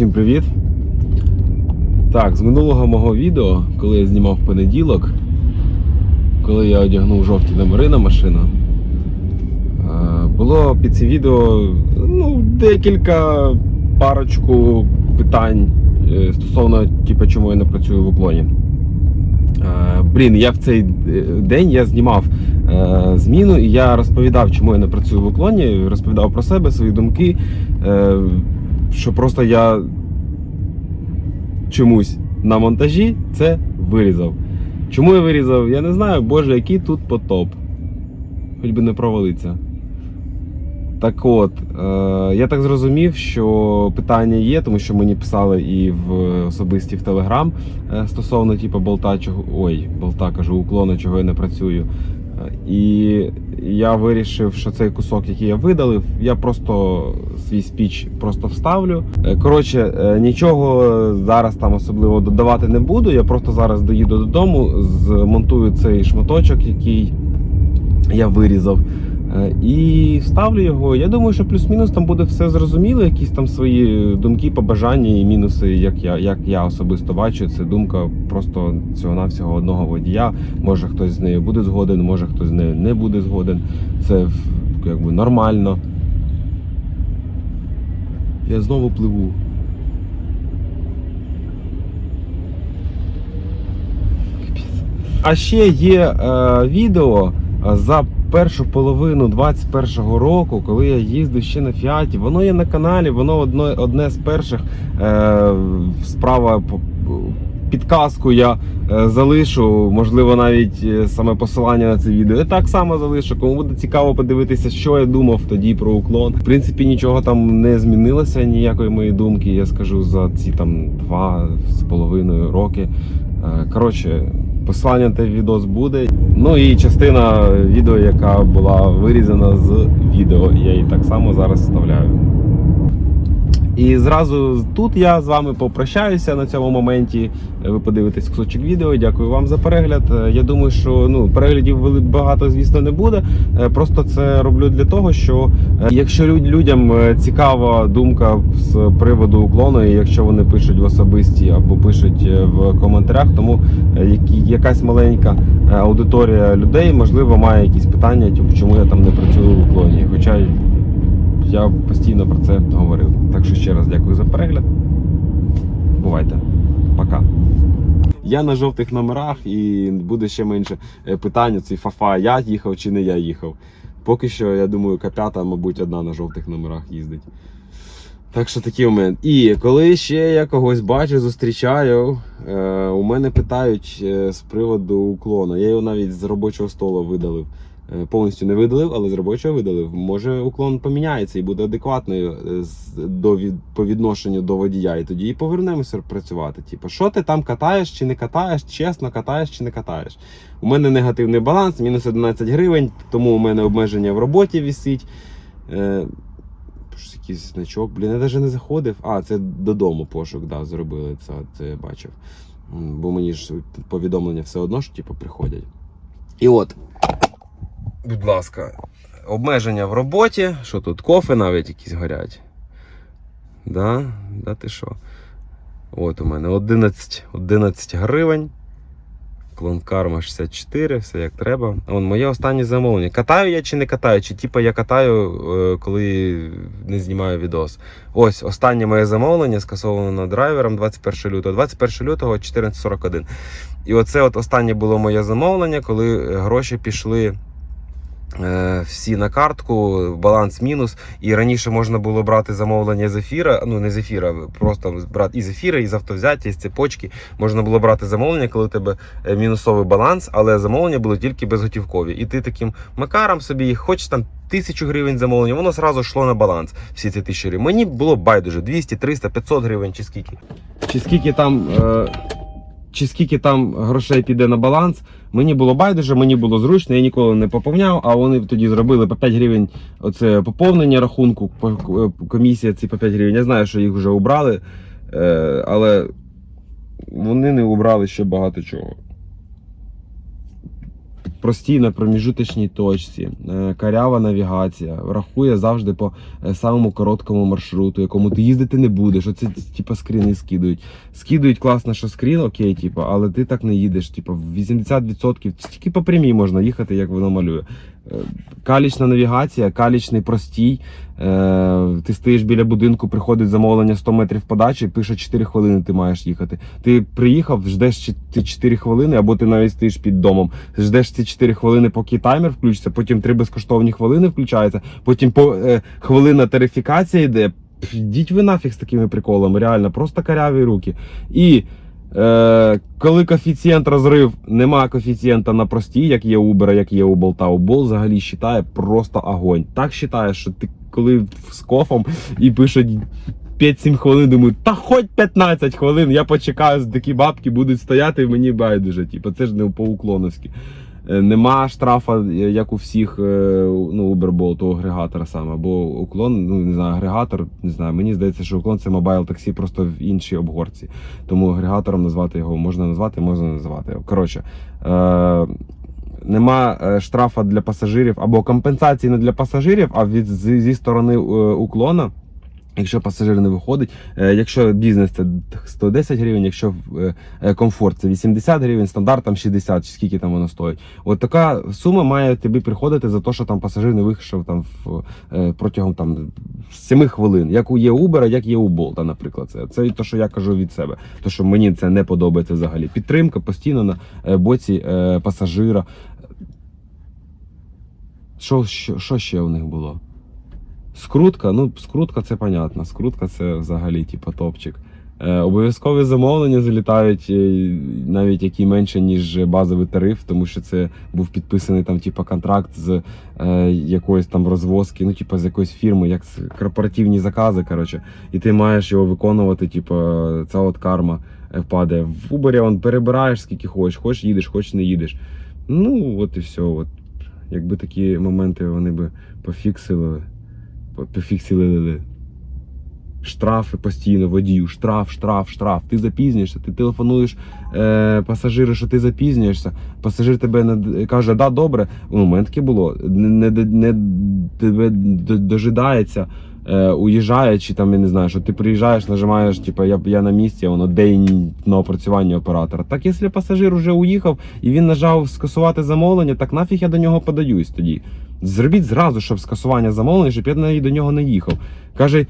Всім привіт! Так, з минулого мого відео, коли я знімав понеділок, коли я одягнув жовті номери на машину, е, було під цим відео ну, декілька парочку питань е, стосовно типу, чому я не працюю в уклоні. Е, Блін, я в цей день я знімав зміну і я розповідав, чому я не працюю в уклоні, розповідав про себе, свої думки. Що просто я чомусь на монтажі це вирізав. Чому я вирізав? Я не знаю, боже, який тут потоп. Хоч би не провалиться. Так от, е, я так зрозумів, що питання є, тому що мені писали і в особисті в Телеграм стосовно типу, болта, чого. Ой, болта кажу, уклона, чого я не працюю. Е, І я вирішив, що цей кусок, який я видалив, я просто свій спіч просто вставлю. Е, Коротше, е, нічого зараз там особливо додавати не буду. Я просто зараз доїду додому, змонтую цей шматочок, який я вирізав. Е, І вставлю його. Я думаю, що плюс-мінус там буде все зрозуміло, якісь там свої думки, побажання і мінуси, як я, як я особисто бачу. Це думка просто цього навсього одного водія. Може хтось з нею буде згоден, може хтось з нею не буде згоден. Це якби нормально. Я знову пливу. А ще є е, відео за першу половину 21-го року, коли я їздив ще на Фіаті. Воно є на каналі, воно одно, одне з перших. Е, справа підказку я е, залишу, можливо, навіть е, саме посилання на це відео. Я так само залишу. Кому буде цікаво подивитися, що я думав тоді про уклон. В принципі, нічого там не змінилося, ніякої моєї думки. Я скажу за ці там два з половиною роки. Е, Коротше, посилання на той відос буде. Ну і частина відео, яка була вирізана з відео. Я її так само зараз вставляю. І зразу тут я з вами попрощаюся на цьому моменті. Ви подивитесь кусочок відео. Дякую вам за перегляд. Е, Я думаю, що ну переглядів багато, звісно, не буде. Е, Просто це роблю для того, що е, якщо людям е, цікава думка з приводу уклону, і якщо вони пишуть в особисті або пишуть е, в коментарях, тому е, якась маленька е, аудиторія людей, можливо, має якісь питання, типу, чому я там не працюю в уклоні. Хоча я постійно про це говорив. Так що ще раз дякую за перегляд. Бувайте. Пока. Я на жовтих номерах і буде ще менше е, питань. Цей фафа, я їхав чи не я їхав. Поки що, я думаю, К5, мабуть, одна на жовтих номерах їздить. Так що такий момент. І коли ще я когось бачу, зустрічаю, е, у мене питають е, з приводу уклона. Я його навіть з робочого столу видалив. Е, Повністю не видалив, але з робочого видалив. Може уклон поміняється і буде адекватною е, до від, по відношенню до водія. І тоді і повернемося працювати. Типу, що ти там катаєш чи не катаєш, чесно катаєш чи не катаєш. У мене негативний баланс, мінус 11 гривень, тому у мене обмеження в роботі висить. Е, якийсь значок. Блін, я навіть не заходив. А, це додому пошук, да, зробили це, це я бачив. Бо мені ж повідомлення все одно ж типу, приходять. І от, будь ласка, обмеження в роботі. Що тут? Кофе навіть якісь горять. Да? Да ти що? От у мене 11, 11 гривень. Клон Карма 64, все як треба. Вон моє останнє замовлення. Катаю я чи не катаю? Чи типу я катаю, е, коли не знімаю відос. Ось останнє моє замовлення скасовано драйвером 21 лютого. 21 лютого 14.41. І оце от останнє було моє замовлення, коли гроші пішли. Е, Всі на картку, баланс мінус. І раніше можна було брати замовлення з ефіра. Ну не з ефіра, просто брати і з ефіра, і з автовзяття, і з цепочки. Можна було брати замовлення, коли у тебе е, мінусовий баланс, але замовлення було тільки безготівкові. І ти таким макаром собі хочеш там тисячу гривень замовлення, воно зразу йшло на баланс. Всі ці тисячі гривень. Мені було байдуже 200, 300, 500 гривень чи скільки. Чи скільки там. Е... Чи скільки там грошей піде на баланс, мені було байдуже, мені було зручно, я ніколи не поповняв, а вони тоді зробили по 5 гривень оце поповнення рахунку, комісія ці по 5 гривень. Я знаю, що їх вже убрали, е, але вони не убрали ще багато чого. Простій на проміжуточній точці, е, карява навігація, рахує завжди по е, самому короткому маршруту, якому ти їздити не будеш. Оце типу, скріни скидують. Скидують класно, що скрін, окей, типу, але ти так не їдеш. Типу, 80% тільки по прямій можна їхати, як воно малює. Калічна навігація, калічний простій. Е, ти стоїш біля будинку, приходить замовлення 100 метрів подачі, пише 4 хвилини ти маєш їхати. Ти приїхав, ждеш ти 4 хвилини, або ти навіть стоїш під домом. Ждеш ці 4 хвилини, поки таймер включиться, потім 3 безкоштовні хвилини включаються, потім по, е, хвилина тарифікація йде. Йдіть ви нафіг з такими приколами, реально, просто каряві руки. І Е, коли коефіцієнт розрив, нема коефіцієнта на простій, як є Uber, як є у Болта. У Бол взагалі вважає просто огонь. Так вважає, що ти коли з кофом і пишуть 5-7 хвилин, думаю, та хоч 15 хвилин, я почекаю, такі бабки будуть стояти, і мені байдуже. Типу, це ж не по-уклоновськи. Е, Нема штрафа, е, як у всіх е, ну, Uber Bolt, у агрегатора саме. Бо уклон, ну не знаю, агрегатор, не знаю. Мені здається, що уклон це мобайл таксі просто в іншій обгорці. Тому агрегатором назвати його можна назвати, можна назвати. Коротше. Е- Нема е, штрафа для пасажирів або компенсації не для пасажирів, а від зі сторони е, уклона. Якщо пасажир не виходить, Е, якщо бізнес це 110 гривень, якщо е, е, комфорт це 80 гривень, стандарт там 60, чи скільки там воно стоїть. От така сума має тобі приходити за те, що там пасажир не вийшов там в, протягом там 7 хвилин. Як у є Uber, як є у Болта, наприклад. Це це те, що я кажу від себе. То, що мені це не подобається взагалі. Підтримка постійно на боці пасажира. Що, що, що ще у них було? Скрутка, ну скрутка це понятно. Скрутка це взагалі типу, топчик. Е, обов'язкові замовлення залітають е, навіть які менше, ніж базовий тариф, тому що це був підписаний там, типу, контракт з е, якоїсь там розвозки, ну, типу, з якоїсь фірми, як корпоративні закази. Коротше, і ти маєш його виконувати, типу, ця от карма е, падає. В Uber он перебираєш скільки хочеш, хочеш їдеш, хочеш не їдеш. Ну, от і все. От. Якби такі моменти вони би пофіксили по- пофіксили штрафи постійно водію, штраф, штраф, штраф. Ти запізнюєшся, ти телефонуєш е, пасажиру, що ти запізнюєшся. Пасажир тебе не каже, да, добре. У мене таке було. Не, не, не тебе дожидається. Е, уїжджає, чи там я не знаю, що ти приїжджаєш, нажимаєш, типу, я, я на місці, воно день на опрацювання оператора. Так, якщо пасажир вже уїхав і він нажав скасувати замовлення, так нафіг я до нього подаюсь тоді. Зробіть зразу, щоб скасування замовлення, щоб я навіть до нього не їхав. Каже,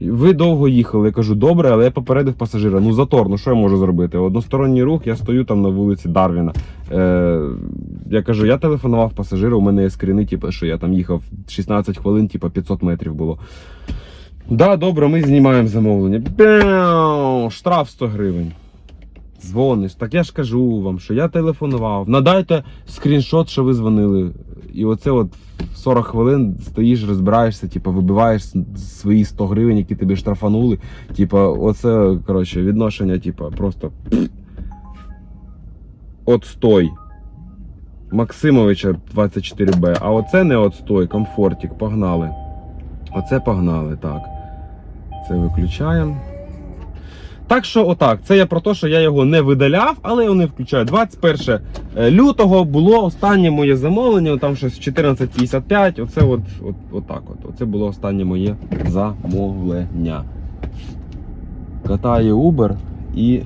ви довго їхали. Я кажу, добре, але я попередив пасажира. Ну затор, ну що я можу зробити? Односторонній рух, я стою там на вулиці Дарвіна. Е, я кажу, я телефонував пасажиру, у мене є скріни, типу, що я там їхав 16 хвилин, типу 500 метрів було. Да, добре, ми знімаємо замовлення. Бяу, штраф 100 гривень. Дзвониш, так я ж кажу вам, що я телефонував. Надайте скріншот, що ви дзвонили. І оце от 40 хвилин стоїш, розбираєшся, типу, вибиваєш свої 100 гривень, які тобі штрафанули. Типу, оце, коротше, відношення, типу, просто. Отстой. Максимовича 24Б. А оце не отстой, комфортик, погнали. Оце погнали, так. Це виключаємо. Так що, отак, це я про те, що я його не видаляв, але його не включаю. 21 лютого було останнє моє замовлення, там щось 14.55. Оце от, от, отак от. Оце було останнє моє замовлення. Катає Uber і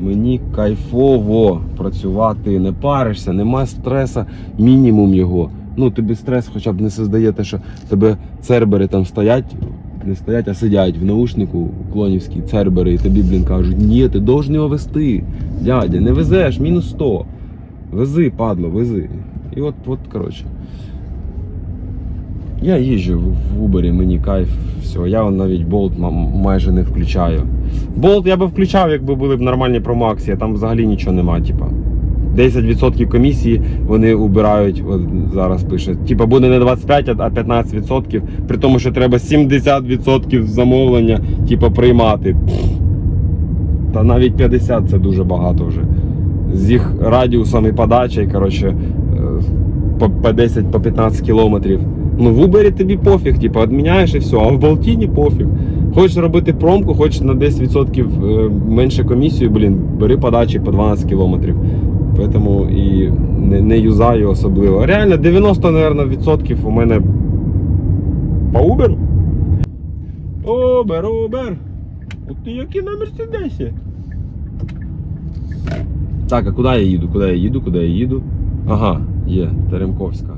мені кайфово працювати, не паришся, нема стреса, мінімум його. Ну, тобі стрес хоча б не создаєте, що тебе цербери там стоять, не стоять, а сидять в наушнику клонівські цербери, і тобі, блін, кажуть, ні, ти должен його вести. Дядя, не везеш, мінус 100. Вези, падло, вези. І от, от, коротше. Я їжджу в- Убері, мені кайф, все. Я навіть болт майже не включаю. Болт я би включав, якби були б нормальні промоакції, а там взагалі нічого нема, типа. 10% комісії вони убирають, от зараз пише. Типа буде не 25, а 15%, при тому, що треба 70% замовлення, типа, приймати. Та навіть 50 це дуже багато вже. З їх радіусом і подачі, коротше, е, по, по 10, по 15 кілометрів. Ну, в Uber тобі пофіг, типу, відміняєш і все, а в Болтіні пофіг. Хочеш робити промку, хочеш на 10% е, менше комісію, блін, бери подачі по 12 кілометрів. Тому і не, не юзаю особливо. Реально 90, наверное, відсотків у мене по Uber. Uber, Uber. От ти який на Мерседесі. Так, а куди я їду? Куди я їду? Куди я їду? Ага, є, Теремковська.